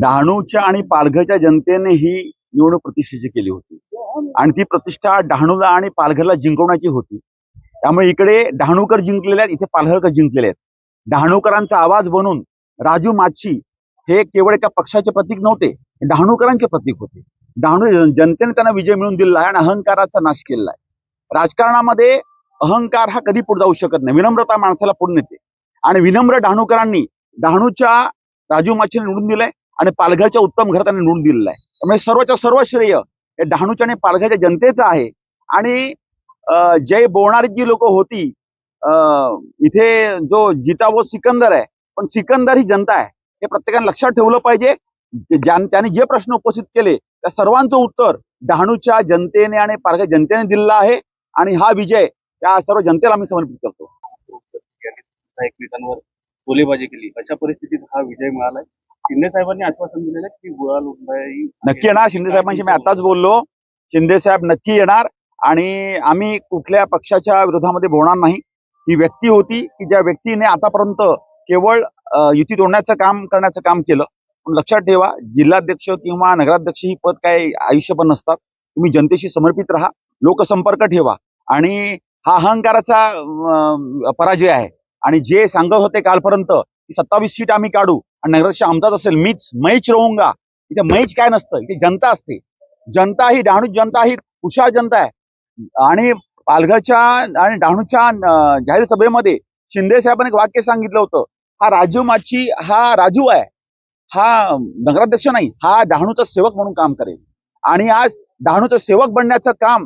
डहाणूच्या आणि पालघरच्या जनतेने ही निवडणूक प्रतिष्ठेची केली होती. आणि ती प्रतिष्ठा डहाणूला आणि पालघरला जिंकवण्याची होती. त्यामुळे इकडे डहाणूकर जिंकलेले आहेत इथे पालघरकर जिंकलेले आहेत. डहाणूकरांचा आवाज बनून राजू माच्छी हे केवळ एका पक्षाचे प्रतीक नव्हते डहाणूकरांचे प्रतीक होते. डहाणू जनतेने त्यांना विजय मिळवून दिलेला आहे आणि अहंकाराचा नाश केलेला आहे. राजकारणामध्ये अहंकार हा कधी पुढे जाऊ शकत नाही. विनम्रता माणसाला पुढे नेते. आणि विनम्र डहाणूकरांनी डहाणूच्या राजू माचीने निवडून दिलंय आणि पालघरच्या उत्तम घराताने निवडून दिलेलं आहे. त्यामुळे सर्वच्या सर्व श्रेय हे डहाणूच्या आणि पालघरच्या जनतेचं आहे. आणि जय बोलणारी जी लोक होती. अं, इथे जो जिता वो सिकंदर आहे पण सिकंदर ही जनता आहे. हे प्रत्येकाने लक्षात ठेवलं पाहिजे. त्यांनी जे प्रश्न उपस्थित केले त्या सर्वांचं उत्तर डहाणूच्या जनतेने आणि पालघर जनतेने दिलेलं आहे. आणि हा विजय त्या सर्व जनतेला आम्ही समर्पित करतो. एकमेकांवर गोळीबाजी केली. अशा परिस्थितीत हा विजय मिळालाय. शिंदे साहेबांनी आश्वासन दिलेलं आहे की गुळाल उंडाई नक्की येणार. शिंदे साहेबांशी मी आताच बोललो. शिंदे साहेब नक्की येणार. आणि आम्ही कुठल्या पक्षाच्या विरोधामध्ये बोलणार नाही. ही व्यक्ती होती की ज्या व्यक्तीने आतापर्यंत केवळ युती तोडण्याचं काम करण्याचं काम केलं. पण लक्षात ठेवा जिल्हाध्यक्ष किंवा नगराध्यक्ष ही पद काही पण नसतात. तुम्ही जनतेशी समर्पित राहा लोकसंपर्क ठेवा आणि हा अहंकाराचा पराजय आहे. आणि जे सांगत होते कालपर्यंत की सत्तावीस सीट आम्ही काढू आणि नगराध्यक्ष आमचाच असेल मीच मैच राहूंगा इथे मैच काय नसतं इथे जनता असते. जनता ही डहाणू जनता ही हुशार जनता आहे. आणि पालघरच्या आणि डहाणूच्या जाहीर सभेमध्ये शिंदे साहेबांनी एक वाक्य सांगितलं होतं हा राजू माची हा राजू आहे. हा नगराध्यक्ष नाही हा डहाणूचा सेवक म्हणून काम करेल. आणि आज डहाणूचं सेवक बनण्याचं काम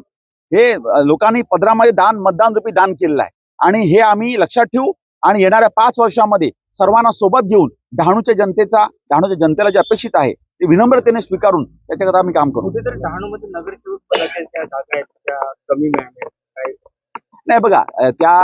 हे लोकांनी पदरामध्ये दान मतदान रूपी दान केलेलं आहे. आणि हे आम्ही लक्षात ठेवू आणि येणाऱ्या पाच वर्षामध्ये सर्वांना सोबत घेऊन डहाणूच्या जनतेचा डहाणूच्या जनतेला जे अपेक्षित आहे ते विनम्रतेने स्वीकारून त्याच्याकरता आम्ही काम करू. डहाणूमध्ये नगरसेवक कमी नाही बघा त्या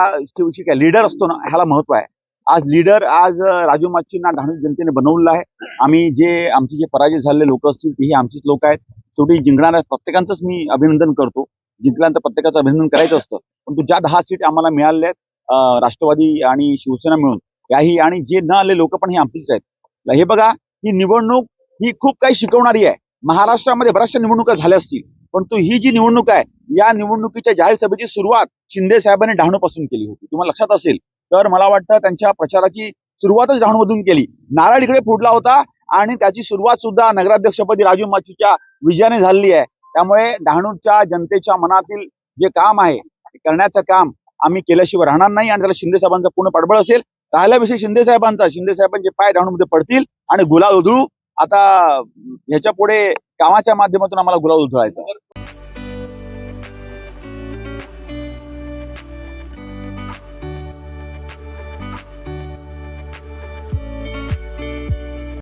काय लीडर असतो ना ह्याला महत्त्व आहे. आज लीडर आज राजू माच्छींना डहाणू जनतेने बनवलेलं आहे. आम्ही जे आमचे जे पराजय झालेले लोक असतील तेही आमचीच लोक आहेत. शेवटी जिंकणाऱ्या प्रत्येकांचंच मी अभिनंदन करतो. जिंकल्यानंतर प्रत्येकाचं अभिनंदन करायचं असतं. परंतु ज्या दहा सीट आम्हाला मिळालेल्या आहेत राष्ट्रवादी आणि शिवसेना मिळून याही आणि जे न आले लोक पण हे आमचीच आहेत. हे बघा ही निवडणूक ही खूप काही शिकवणारी आहे. महाराष्ट्रामध्ये बऱ्याचशा निवडणुका झाल्या असतील परंतु ही जी निवडणूक आहे या निवडणुकीच्या जाहीर सभेची सुरुवात शिंदे साहेबांनी डहाणूपासून केली होती. तुम्हाला लक्षात असेल तर मला वाटतं त्यांच्या प्रचाराची सुरुवातच डहाणूमधून केली. नारळ इकडे फुटला होता आणि त्याची सुरुवात सुद्धा नगराध्यक्षपदी राजू माचीच्या विजयाने झालेली आहे. त्यामुळे डहाणूच्या जनतेच्या मनातील जे काम आहे करण्याचं काम आम्ही केल्याशिवाय राहणार नाही आणि त्याला शिंदे साहेबांचा पूर्ण पाठबळ असेल राहिला विषय शिंदे साहेबांचा शिंदे साहेबांचे पाय डहाणूमध्ये पडतील आणि गुलाल उधळू. आता ह्याच्या पुढे कामाच्या माध्यमातून आम्हाला गुलाल उधळायचा